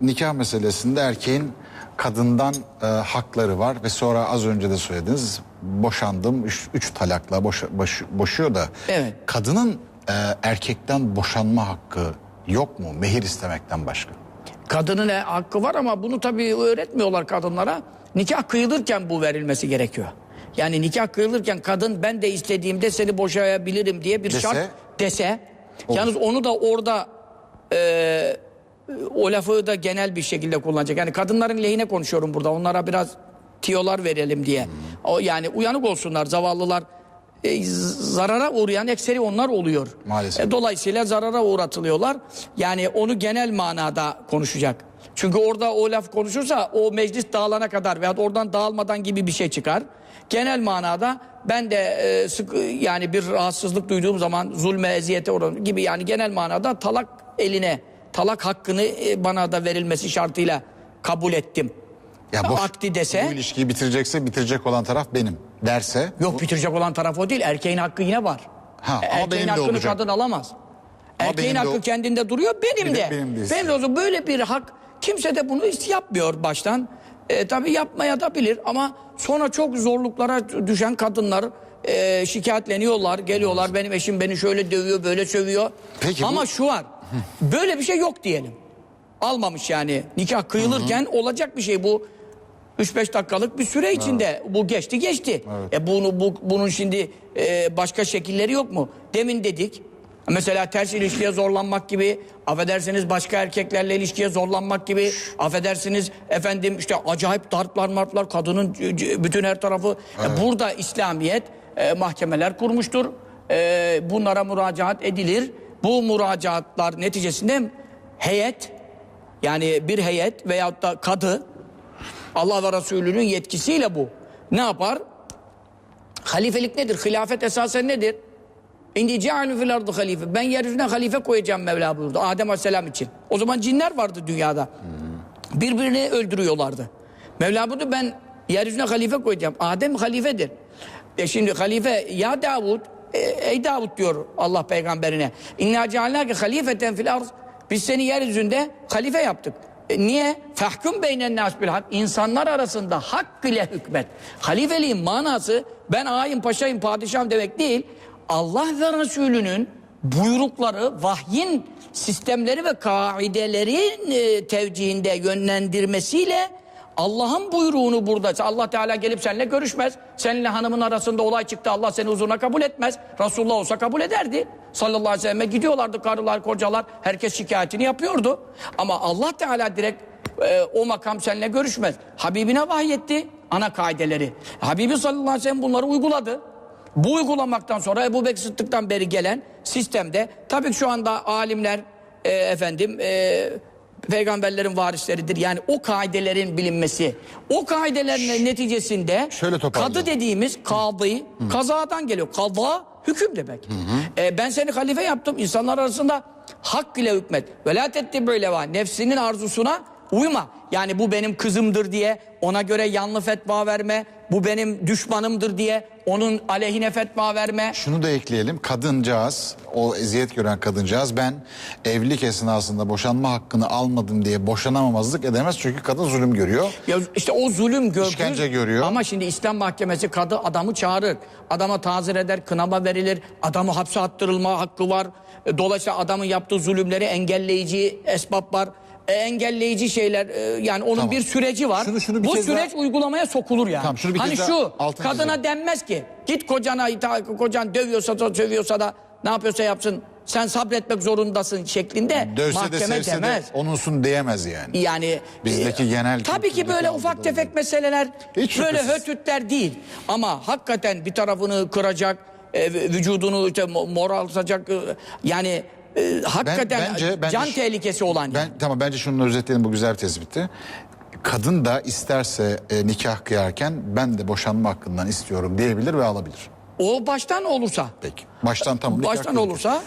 nikah meselesinde erkeğin kadından e, hakları var ve sonra az önce de söylediniz boşandım üç, üç talakla boşa, boş- boşuyor da Evet. kadının e, erkekten boşanma hakkı yok mu mehir istemekten başka? Kadının e, hakkı var ama bunu tabii öğretmiyorlar kadınlara. Nikah kıyılırken bu verilmesi gerekiyor. Yani nikah kıyılırken kadın ben de istediğimde seni boşayabilirim diye bir Dese? şart dese. Yalnız onu da orada e, o lafı da genel bir şekilde kullanacak. Yani kadınların lehine konuşuyorum burada. Onlara biraz tiyolar verelim diye. O yani uyanık olsunlar zavallılar. E, zarara uğrayan ekseri onlar oluyor. Maalesef. E, dolayısıyla zarara uğratılıyorlar. Yani onu genel manada konuşacak. Çünkü orada o laf konuşursa o meclis dağılana kadar veya oradan dağılmadan gibi bir şey çıkar. Genel manada ben de e, sık yani bir rahatsızlık duyduğum zaman zulme, eziyete uğradım gibi yani genel manada talak eline, talak hakkını e, bana da verilmesi şartıyla kabul ettim. Ya boş- Akdi dese Bu ilişkiyi bitirecekse bitirecek olan taraf benim derse yok bitirecek olan taraf o değil. Erkeğin hakkı yine var. Ha, ama Erkeğin benim de hakkını olacak. kadın alamaz. Ama Erkeğin de hakkı o- kendinde duruyor benim, de. benim de benim de o zaman böyle bir hak kimse de bunu yapmıyor baştan. E, tabii yapmaya da bilir ama sonra çok zorluklara düşen kadınlar e, şikayetleniyorlar, geliyorlar. Benim eşim beni şöyle dövüyor, böyle sövüyor. Peki ama bu- şu var. Böyle bir şey yok diyelim. Almamış yani. Nikah kıyılırken olacak bir şey bu. 3-5 dakikalık bir süre içinde bu geçti geçti. E bunu bu, bunun şimdi e, başka şekilleri yok mu? Demin dedik. Mesela ters ilişkiye zorlanmak gibi, affedersiniz başka erkeklerle ilişkiye zorlanmak gibi, affedersiniz efendim işte acayip darplar marplar kadının c- c- bütün her tarafı. E, burada İslamiyet e, mahkemeler kurmuştur. E, bunlara müracaat edilir. Bu müracaatlar neticesinde heyet yani bir heyet veyahut da kadı Allah ve Resulü'nün yetkisiyle bu. Ne yapar? Halifelik nedir? Hilafet esasen nedir? İndi cealü fil ardı halife. Ben yeryüzüne halife koyacağım Mevla buyurdu. Adem Aleyhisselam için. O zaman cinler vardı dünyada. Birbirini öldürüyorlardı. Mevla buyurdu ben yeryüzüne halife koyacağım. Adem halifedir. E şimdi halife ya Davud e, ey Davud diyor Allah peygamberine. İnna cealnâke halifeten fil arz. Biz seni yeryüzünde halife yaptık. E, niye? Fahkum beynen nas bil hak. İnsanlar arasında hak ile hükmet. Halifeliğin manası ben ağayım, paşayım, padişahım demek değil. Allah ve Resulünün buyrukları, vahyin sistemleri ve kaidelerin e, tevcihinde yönlendirmesiyle Allah'ın buyruğunu burada. Allah Teala gelip seninle görüşmez. Seninle hanımın arasında olay çıktı. Allah seni huzuruna kabul etmez. Resulullah olsa kabul ederdi. Sallallahu aleyhi ve selleme gidiyorlardı karılar, kocalar. Herkes şikayetini yapıyordu. Ama Allah Teala direkt e, o makam seninle görüşmez. Habibine vahyetti ana kaideleri. Habibi sallallahu aleyhi ve sellem bunları uyguladı. Bu uygulamaktan sonra Ebu Bekir Sıddık'tan beri gelen sistemde tabii ki şu anda alimler e, efendim e, peygamberlerin varisleridir. Yani o kaidelerin bilinmesi. O kaidelerin neticesinde Şöyle kadı dediğimiz kadı kazadan geliyor. Kaza hüküm demek. E, ben seni halife yaptım. İnsanlar arasında hak ile hükmet. Velat etti böyle var. Nefsinin arzusuna uyma. Yani bu benim kızımdır diye ona göre yanlı fetva verme. Bu benim düşmanımdır diye onun aleyhine fetva verme. Şunu da ekleyelim. Kadıncağız, o eziyet gören kadıncağız ben evlilik esnasında boşanma hakkını almadım diye boşanamamazlık edemez. Çünkü kadın zulüm görüyor. Ya işte o zulüm gördü. İşkence görüyor. Ama şimdi İslam mahkemesi kadı adamı çağırır. Adama tazir eder, kınama verilir. Adamı hapse attırılma hakkı var. E, Dolayısıyla adamın yaptığı zulümleri engelleyici esbab var. E, engelleyici şeyler e, yani onun Tamam. bir süreci var. Şunu- şunu bir Bu kez süreç daha- uygulamaya sokulur yani. Tamam, şunu bir hani kez daha şu altını kadına çizelim. denmez ki git kocana ita- kocan dövüyorsa da sövüyorsa da ne yapıyorsa yapsın sen sabretmek zorundasın şeklinde Dövse de mahkeme sevse demez. de onunsun diyemez yani. Yani Bizdeki e, genel tabii ki kültürdeki böyle algıda ufak tefek meseleler Hiç böyle şüphesiz. hötütler değil. Ama hakikaten bir tarafını kıracak, e, vücudunu işte mo- moraltacak e, yani e, hakikaten bence- bence can şu- tehlikesi olan. Ben tamam bence şunu özetleyelim bu güzel tespiti. Kadın da isterse e, nikah kıyarken ben de boşanma hakkından istiyorum diyebilir ve alabilir. O baştan olursa. Peki. Baştan tamam. Baştan olursa